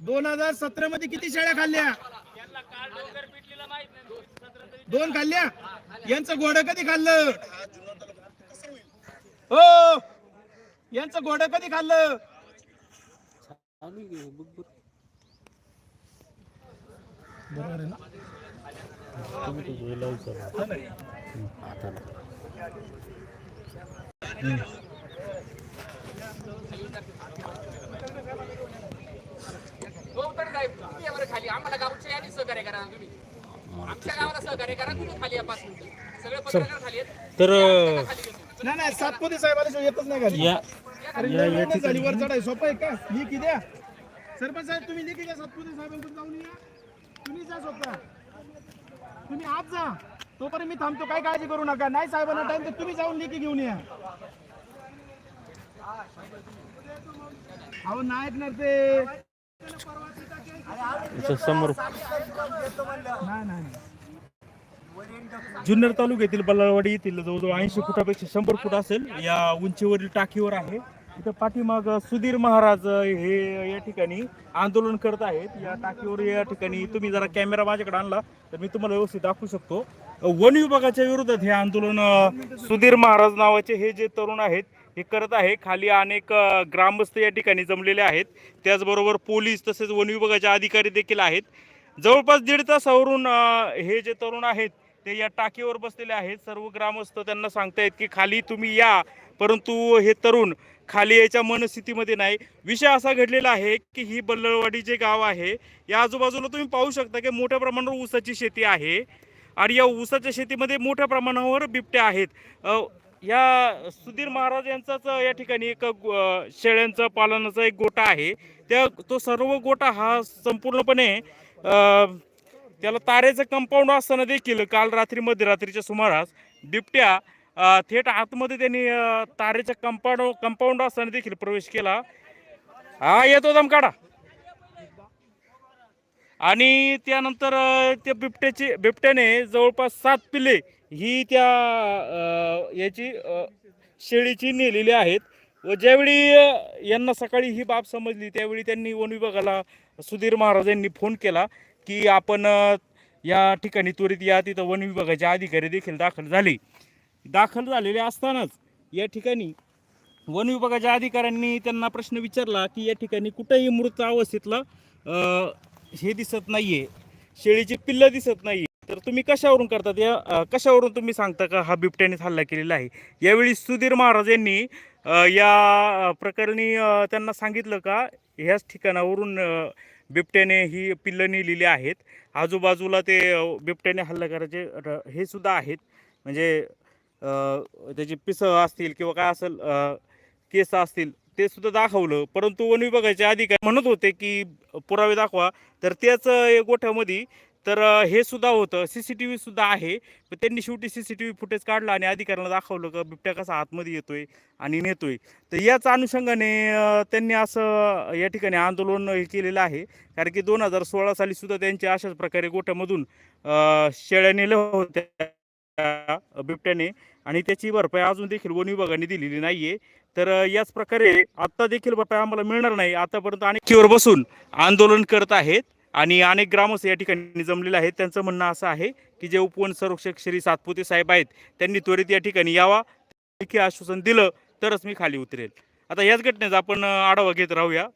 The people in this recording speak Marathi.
दोन हजार सतरा मध्ये किती शेळ्या खाल्ल्या? दोन खाल्ल्या? यांचं घोडं कधी खाल्लं? हो! यांचं घोडं कधी खाल्लं? बरोबर आहे ना गौतम साहेब तुम्ही या बरं खाली. आम्हाला गावच्या यादी सहकार्य करा तुम्ही. आमच्या गावाला सहकार्य करा तुम्ही खाली या पाच मिनिटं? सगळे पत्रकार खाली आहेत. तर खाली घेतो. नाही नाही सातपुते साहेबाला येतच नाही खाली. या अरे झाली वर चढाय. सोपं आहे का? लिखी द्या. सरपंच साहेब तुम्ही लिखी द्या सातपुते साहेबांकडे जाऊन या. तुम्ही जा स्वतः. तुम्ही आज जा. तोपर्यंत मी थांबतो. काय काळजी करू नका. नाही साहेबांना टाइम तर तुम्ही जाऊन लिखी घेऊन या. अहो नाही ऐकणार ते समोर जुन्नर तालुक्यातील बल्लाळवाडी येथील जवळजवळ ऐंशी फुटापेक्षा शंभर फूट असेल. या उंचीवरील टाकीवर आहे. इथं पाठीमाग सुधीर महाराज हे या ठिकाणी आंदोलन करत आहेत. या टाकीवर या ठिकाणी तुम्ही जरा कॅमेरा माझ्याकडे आणला तर मी तुम्हाला व्यवस्थित दाखवू शकतो. वन विभागाच्या विरोधात हे आंदोलन सुधीर महाराज नावाचे हे जे तरुण आहेत हे करत आहे. खाली अनेक ग्रामस्थ या ठिकाणी जमलेले आहेत. त्याचबरोबर पोलीस तसेच वन विभागाचे अधिकारी देखील आहेत. जवळपास दीड तासावरून हे जे तरुण आहेत ते या टाकीवर बसलेले आहेत. सर्व ग्रामस्थ त्यांना सांगतायत की खाली तुम्ही या परंतु हे तरुण खाली याच्या मनस्थितीमध्ये नाही. विषय असा घडलेला आहे की ही बल्लळवाडी जे गाव आहे या आजूबाजूला तुम्ही पाहू शकता की मोठ्या प्रमाणावर ऊसाची शेती आहे. आणि या ऊसाच्या शेतीमध्ये मोठ्या प्रमाणावर बिबट्या आहेत. या सुधीर महाराज यांचाच या ठिकाणी एक शेळ्यांचं पालनाचा एक गोटा आहे. त्या तो सर्व गोटा हा संपूर्णपणे त्याला तारेचं कंपाऊंड असताना देखील काल रात्री मध्यरात्रीच्या सुमारास बिबट्या थेट आतमध्ये त्यांनी तारेच्या कंपाऊंड कंपाऊंड असताना देखील प्रवेश केला. हा येतो दमकाडा. आणि त्यानंतर त्या बिबट्याचे बिबट्याने जवळपास सात पिल्ले ही त्या याची शेळीची नेलेली आहेत. व ज्यावेळी यांना सकाळी ही बाब समजली त्यावेळी त्यांनी वन विभागाला सुधीर महाराज यांनी फोन केला की आपण या ठिकाणी त्वरित या तिथं वन विभागाचे अधिकारी देखील दाखल झाले. दाखल झालेले असतानाच या ठिकाणी वन विभागाच्या अधिकाऱ्यांनी त्यांना प्रश्न विचारला की या ठिकाणी कुठेही मृत अवस्थेतला हे दिसत नाही आहे शेळीची पिल्लं दिसत नाही तर तुम्ही कशावरून करतात? या अ, कशावरून तुम्ही सांगता का हा बिबट्यानेच हल्ला केलेला आहे? यावेळी सुधीर महाराज यांनी अ, या प्रकरणी अ, त्यांना सांगितलं का ह्याच ठिकाणावरून अ, बिबट्याने ही पिल्लं नेलेली आहेत. आजूबाजूला ते अ, बिबट्याने हल्ला करायचे र- हे सुद्धा आहेत. म्हणजे अ, त्याची पिसं असतील किंवा काय असेल अ, केस असतील ते सुद्धा दाखवलं. परंतु वन विभागाचे अधिकारी म्हणत होते की पुरावे दाखवा. तर त्याच अ, गोठ्यामध्ये तर हे सुद्धा होतं. सी सी टी व्ही सुद्धा आहे. पण त्यांनी शेवटी C C T V footage काढला आणि अधिकाऱ्यांना दाखवलं का बिबट्या कसा आतमध्ये येतोय आणि नेतोय. तर याच अनुषंगाने त्यांनी असं या ठिकाणी आंदोलन हे केलेलं आहे. कारण की दोन हजार सोळा साली सुद्धा अशाच प्रकारे गोठ्यामधून शेळ्या नेल्या होत्या बिबट्याने. आणि त्याची भरपाई अजून देखील वन विभागाने दिलेली नाहीये. तर याच प्रकारे आत्ता देखील भरपाई आम्हाला मिळणार नाही. आतापर्यंत अनेक बसून आंदोलन करत आहेत. आणि अनेक ग्रामस्थ या ठिकाणी जमलेले आहेत. त्यांचं म्हणणं असं आहे की जे उपवन संरक्षक श्री सातपुते साहेब आहेत त्यांनी त्वरित या ठिकाणी यावा. लेखी आश्वासन दिलं तरच मी खाली उतरेल. आता याच घटनेचा आपण आढावा घेत राहूया.